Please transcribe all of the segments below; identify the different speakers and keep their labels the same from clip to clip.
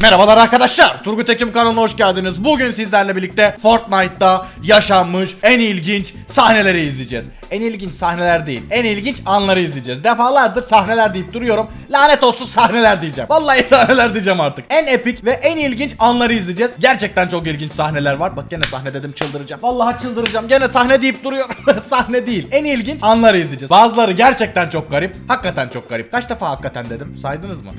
Speaker 1: Merhabalar arkadaşlar. Turgut Ekim kanalına hoş geldiniz. Bugün sizlerle birlikte Fortnite'da yaşanmış en ilginç sahneleri izleyeceğiz. En ilginç sahneler değil, en ilginç anları izleyeceğiz. Defalardır sahneler deyip duruyorum. Lanet olsun sahneler diyeceğim. Vallahi sahneler diyeceğim artık. En epik ve en ilginç anları izleyeceğiz. Gerçekten çok ilginç sahneler var. Bak gene sahne dedim çıldıracağım. Vallahi çıldıracağım. Gene sahne deyip duruyorum. sahne değil. En ilginç anları izleyeceğiz. Bazıları gerçekten çok garip. Hakikaten çok garip. Kaç defa hakikaten dedim? Saydınız mı?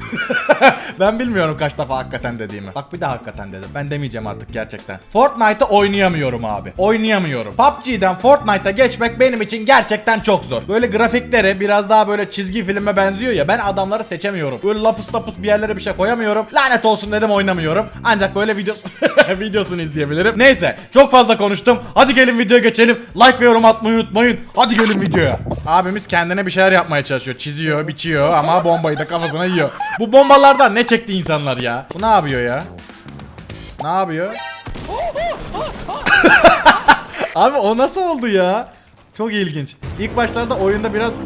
Speaker 1: ben bilmiyorum kaç defa hakikaten dediğimi. Bak bir daha hakikaten dedim. Ben demeyeceğim artık gerçekten. Fortnite'ı oynayamıyorum abi. Oynayamıyorum. PUBG'den Fortnite'a geçmek benim için gerçekten çok zor. Böyle grafikleri biraz daha böyle çizgi filme benziyor ya. Ben adamları seçemiyorum. Böyle lapıs lapıs bir yerlere bir şey koyamıyorum. Lanet olsun dedim oynamıyorum. Ancak böyle videos videosunu izleyebilirim. Neyse çok fazla konuştum. Hadi gelin videoya geçelim. Like ve yorum atmayı unutmayın. Hadi gelin videoya. Abimiz kendine bir şeyler yapmaya çalışıyor. Çiziyor, biçiyor ama bombayı da kafasına yiyor. Bu bombalardan ne çekti insanlar ya? Bu ne yapıyor ya? Ne yapıyor? Abi o nasıl oldu ya? Çok ilginç. İlk başlarda oyunda biraz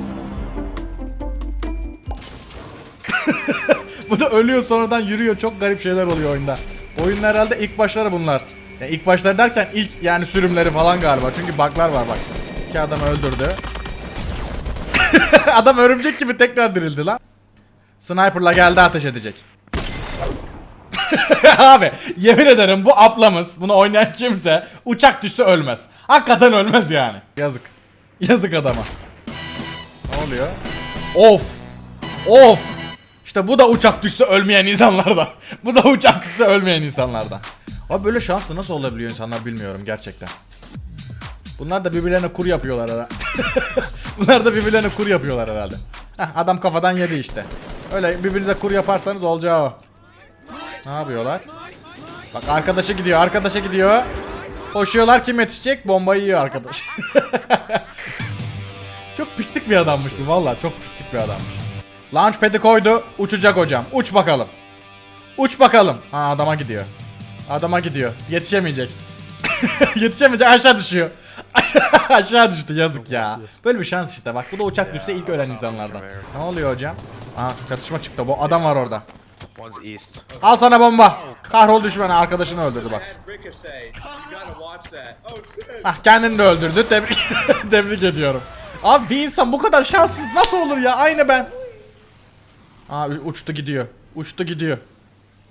Speaker 1: Bu da ölüyor sonradan yürüyor. Çok garip şeyler oluyor oyunda. Oyunun herhalde ilk başları bunlar. Yani ilk başları derken ilk yani sürümleri falan galiba. Çünkü bug'lar var bak. İki adam öldürdü. adam örümcek gibi tekrar dirildi lan. Sniper'la geldi ateş edecek. Abi yemin ederim bu ablamız bunu oynayan kimse uçak düşse ölmez. Hakikaten ölmez yani. Yazık. Yazık adama. Ne oluyor? Of. Of. İşte bu da uçak düşse ölmeyen insanlardan. bu da uçak düşse ölmeyen insanlardan. Abi böyle şanslı nasıl olabiliyor insanlar bilmiyorum gerçekten. Bunlar da birbirlerine kur yapıyorlar herhalde. Bunlar da birbirlerine kur yapıyorlar herhalde. Heh, adam kafadan yedi işte. Öyle birbirinize kur yaparsanız olacağı o. Ne yapıyorlar? Bak arkadaşa gidiyor, arkadaşa gidiyor. Koşuyorlar kim yetişecek? Bombayı yiyor arkadaş. çok pislik bir adammış bu valla çok pislik bir adammış. Launchpad'i koydu, uçacak hocam. Uç bakalım. Uç bakalım. Ha adama gidiyor. Adama gidiyor. Yetişemeyecek. Yetişemeyecek aşağı düşüyor. aşağı düştü yazık ya. Böyle bir şans işte bak bu da uçak düşse ilk ölen insanlardan. Ne oluyor hocam? Aa çatışma çıktı bu adam var orada. Al sana bomba. Kahrol düşmanı arkadaşını öldürdü bak. Ah kendini de öldürdü. Tebrik, tebrik ediyorum. Abi bir insan bu kadar şanssız nasıl olur ya? Aynı ben. Aa uçtu gidiyor. Uçtu gidiyor.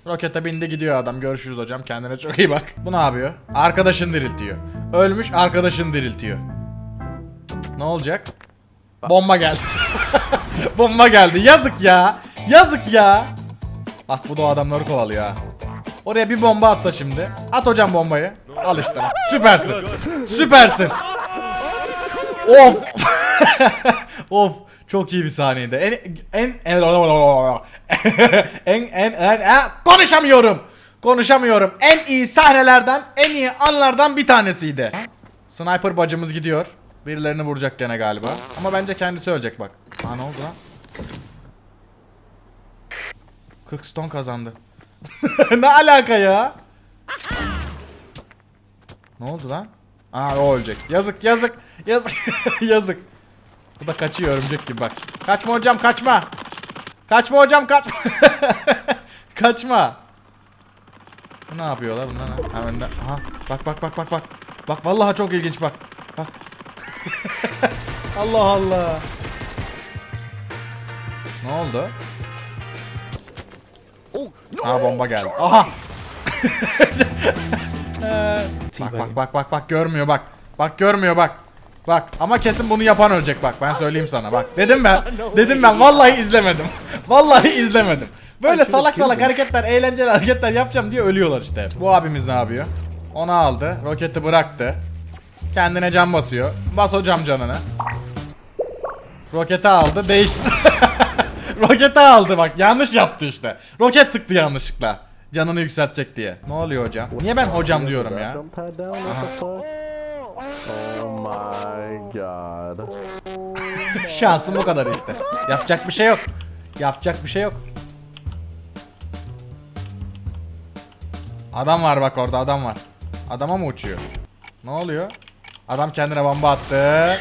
Speaker 1: Rokete bindi gidiyor adam. Görüşürüz hocam. Kendine çok iyi bak. Bu ne yapıyor? Arkadaşın diriltiyor. Ölmüş arkadaşın diriltiyor. Ne olacak? Bomba geldi. Bomba geldi. Yazık ya. Yazık ya. Bak bu da o adamları kovalıyor ha. Oraya bir bomba atsa şimdi. At hocam bombayı. Al işte. Süpersin. Süpersin. Of. of. Çok iyi bir sahneydi. En en en en en en, en konuşamıyorum. Konuşamıyorum. En iyi sahnelerden, en iyi anlardan bir tanesiydi. Sniper bacımız gidiyor. Birilerini vuracak gene galiba. Ama bence kendisi ölecek bak. Ha ne oldu lan? 40 stone kazandı. ne alaka ya? Ne oldu lan? Aa o ölecek. Yazık yazık yazık yazık. Bu da kaçıyor örümcek gibi bak. Kaçma hocam kaçma. Kaçma hocam kaçma. kaçma. Bu ne yapıyorlar bunlar? ne? Ha önde. Aha bak bak bak bak bak. Bak vallahi çok ilginç bak. Bak. Allah Allah. Ne oldu? Ha bomba geldi. Aha. Ee, bak bak bak bak bak görmüyor bak. Bak görmüyor bak. Bak ama kesin bunu yapan ölecek bak ben söyleyeyim sana bak. Dedim ben. Dedim ben vallahi izlemedim. Vallahi izlemedim. Böyle salak salak hareketler, eğlenceli hareketler yapacağım diye ölüyorlar işte. Bu abimiz ne yapıyor? Onu aldı, roketi bıraktı. Kendine can basıyor. Bas hocam canını. Roketi aldı, değişti. Roketi aldı bak yanlış yaptı işte. Roket sıktı yanlışlıkla. Canını yükseltecek diye. Ne oluyor hocam? Niye ben hocam diyorum ya?
Speaker 2: Oh my god.
Speaker 1: Şansım bu kadar işte. Yapacak bir şey yok. Yapacak bir şey yok. Adam var bak orada adam var. Adama mı uçuyor? Ne oluyor? Adam kendine bomba attı.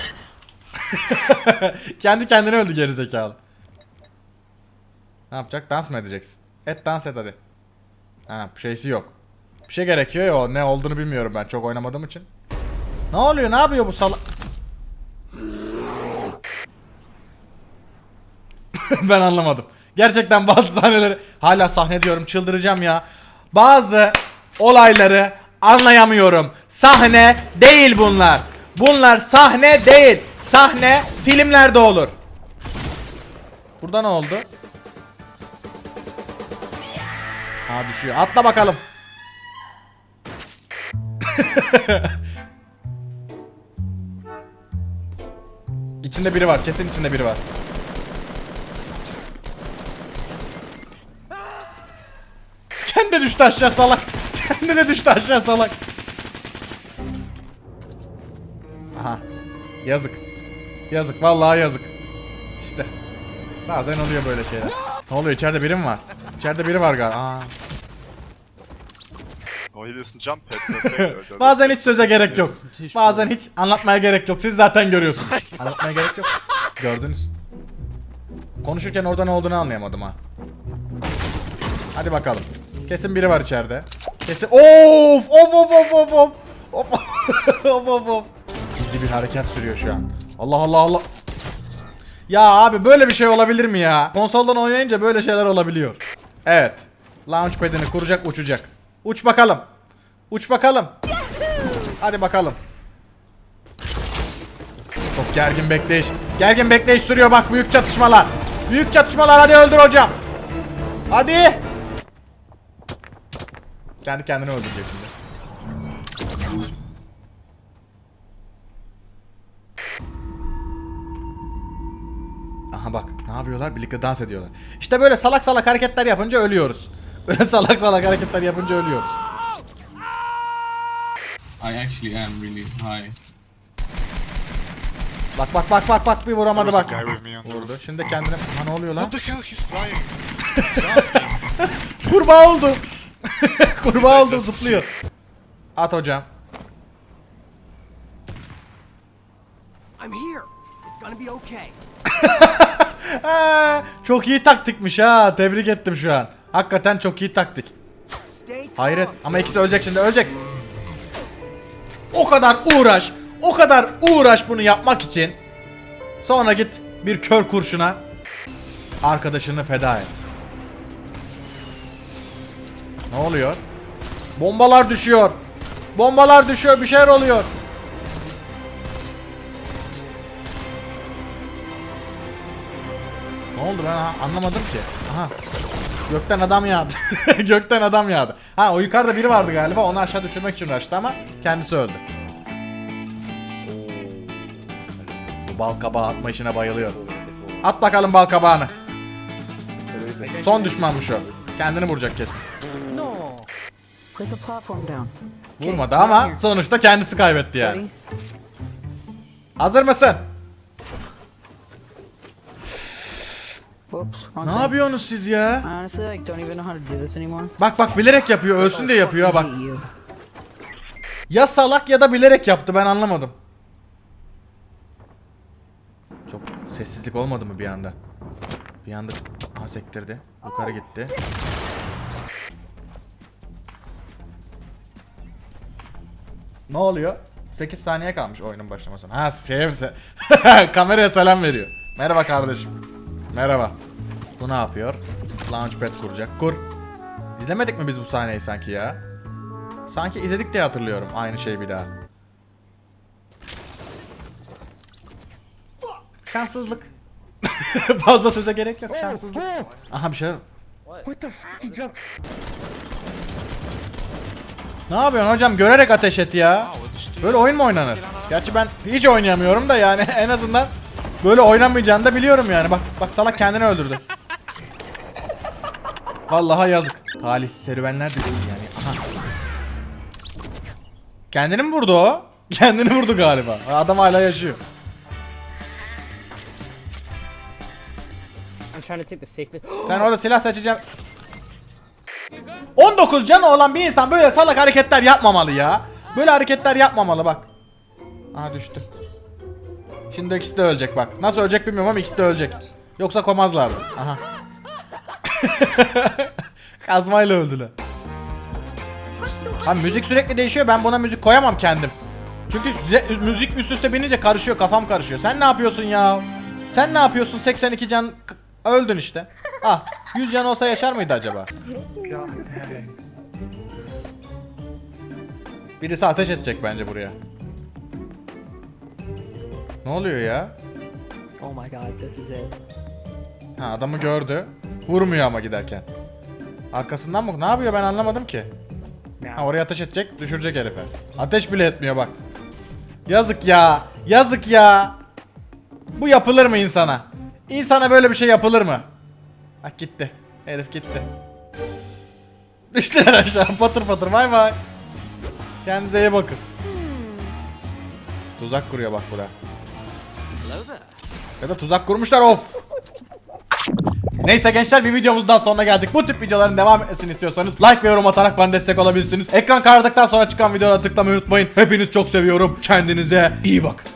Speaker 1: Kendi kendine öldü gerizekalı. Ne yapacak? Dans mı edeceksin? Et dans et hadi. Ha bir şeysi yok. Bir şey gerekiyor ya ne olduğunu bilmiyorum ben çok oynamadığım için. Ne oluyor ne yapıyor bu sala... ben anlamadım. Gerçekten bazı sahneleri hala sahne diyorum çıldıracağım ya. Bazı olayları anlayamıyorum. Sahne değil bunlar. Bunlar sahne değil. Sahne filmlerde olur. Burada ne oldu? Ha düşüyor. Atla bakalım. içinde biri var. Kesin içinde biri var. Kendi de düştü aşağı salak. Kendi de düştü aşağı salak. Aha. Yazık. Yazık vallahi yazık. İşte. Bazen oluyor böyle şeyler. Ne oluyor içeride biri mi var? İçeride biri var galiba. Aa.
Speaker 3: İst ein Jump Pad.
Speaker 1: Bazen hiç söze gerek yok. Bazen hiç anlatmaya gerek yok. Siz zaten görüyorsunuz. Anlatmaya gerek yok. Gördünüz. Konuşurken orada ne olduğunu anlayamadım ha. Hadi bakalım. Kesin biri var içeride. Kesin. Of of of of of of. Of of of of. Gizli bir hareket sürüyor şu an. Allah Allah Allah. Ya abi böyle bir şey olabilir mi ya? Konsoldan oynayınca böyle şeyler olabiliyor. Evet. Launchpad'ini kuracak uçacak. Uç bakalım. Uç bakalım. Hadi bakalım. Çok gergin bekleyiş. Gergin bekleyiş sürüyor bak büyük çatışmalar. Büyük çatışmalar hadi öldür hocam. Hadi. Kendi kendini öldürecek şimdi. Yapıyorlar? Birlikte dans ediyorlar. İşte böyle salak salak hareketler yapınca ölüyoruz. Böyle salak salak hareketler yapınca ölüyoruz.
Speaker 4: I actually am really high.
Speaker 1: Bak bak bak bak bak bir vuramadı bak. Vurdu. Şimdi kendine... Ha ne oluyor lan?
Speaker 3: What the hell? He's flying.
Speaker 1: Kurbağa oldu. Kurbağa oldu zıplıyor. At hocam.
Speaker 5: I'm here. It's gonna be okay.
Speaker 1: Ha, çok iyi taktikmiş ha. Tebrik ettim şu an. Hakikaten çok iyi taktik. Hayret ama ikisi ölecek şimdi ölecek. O kadar uğraş. O kadar uğraş bunu yapmak için. Sonra git bir kör kurşuna arkadaşını feda et. Ne oluyor? Bombalar düşüyor. Bombalar düşüyor bir şeyler oluyor. Ne oldu ben anlamadım ki. Aha. Gökten adam yağdı. Gökten adam yağdı. Ha o yukarıda biri vardı galiba. Onu aşağı düşürmek için uğraştı ama kendisi öldü. Bu bal kabağı atma işine bayılıyor. At bakalım bal kabağını. Son düşmanmış o. Kendini vuracak kesin. Vurmadı ama sonuçta kendisi kaybetti yani. Hazır mısın? Ne
Speaker 6: thing.
Speaker 1: yapıyorsunuz siz ya?
Speaker 6: I honestly like don't even know how to do this anymore.
Speaker 1: Bak bak bilerek yapıyor. Ölsün diye yapıyor ha bak.
Speaker 6: Hate you.
Speaker 1: Ya salak ya da bilerek yaptı ben anlamadım. Çok sessizlik olmadı mı bir anda? Bir anda aha sektirdi. Yukarı gitti. Ne oluyor? 8 saniye kalmış oyunun başlamasına. Ha şeye mi se- Kameraya selam veriyor. Merhaba kardeşim. Merhaba. Bu ne yapıyor? Launchpad kuracak. Kur. İzlemedik mi biz bu sahneyi sanki ya? Sanki izledik diye hatırlıyorum aynı şeyi bir daha. Şanssızlık. Fazla söze gerek yok şanssızlık. Aha bir şey var. Ne yapıyorsun hocam? Görerek ateş et ya. Böyle oyun mu oynanır? Gerçi ben hiç oynayamıyorum da yani en azından böyle oynamayacağını da biliyorum yani. Bak bak salak kendini öldürdü. Vallahi yazık. Talihsiz serüvenler dizisi yani. Aha. Kendini mi vurdu o? Kendini vurdu galiba. Adam hala yaşıyor.
Speaker 7: I'm trying to take the safety.
Speaker 1: Sen orada silah seçeceğim. 19 canı olan bir insan böyle salak hareketler yapmamalı ya. Böyle hareketler yapmamalı bak. Aha düştü. Şimdi ikisi de ölecek bak. Nasıl ölecek bilmiyorum ama ikisi de ölecek. Yoksa komazlardı. Aha. Kazmayla öldüler. Abi müzik sürekli değişiyor ben buna müzik koyamam kendim. Çünkü müzik üst üste binince karışıyor kafam karışıyor. Sen ne yapıyorsun ya? Sen ne yapıyorsun 82 can öldün işte. Ah 100 can olsa yaşar mıydı acaba? Birisi ateş edecek bence buraya. Ne oluyor ya?
Speaker 7: Oh my god, this is it.
Speaker 1: Ha adamı gördü. Vurmuyor ama giderken. Arkasından mı? Ne yapıyor ben anlamadım ki. Ha oraya ateş edecek, düşürecek herife. Ateş bile etmiyor bak. Yazık ya. Yazık ya. Bu yapılır mı insana? İnsana böyle bir şey yapılır mı? Bak gitti. Herif gitti. Düştüler aşağı patır patır bay bay. Kendinize iyi bakın. Tuzak kuruyor bak burada. Ya da tuzak kurmuşlar of. Neyse gençler bir videomuzun daha sonuna geldik. Bu tip videoların devam etmesini istiyorsanız like ve yorum atarak bana destek olabilirsiniz. Ekran karardıktan sonra çıkan videolara tıklamayı unutmayın. Hepiniz çok seviyorum. Kendinize iyi bakın.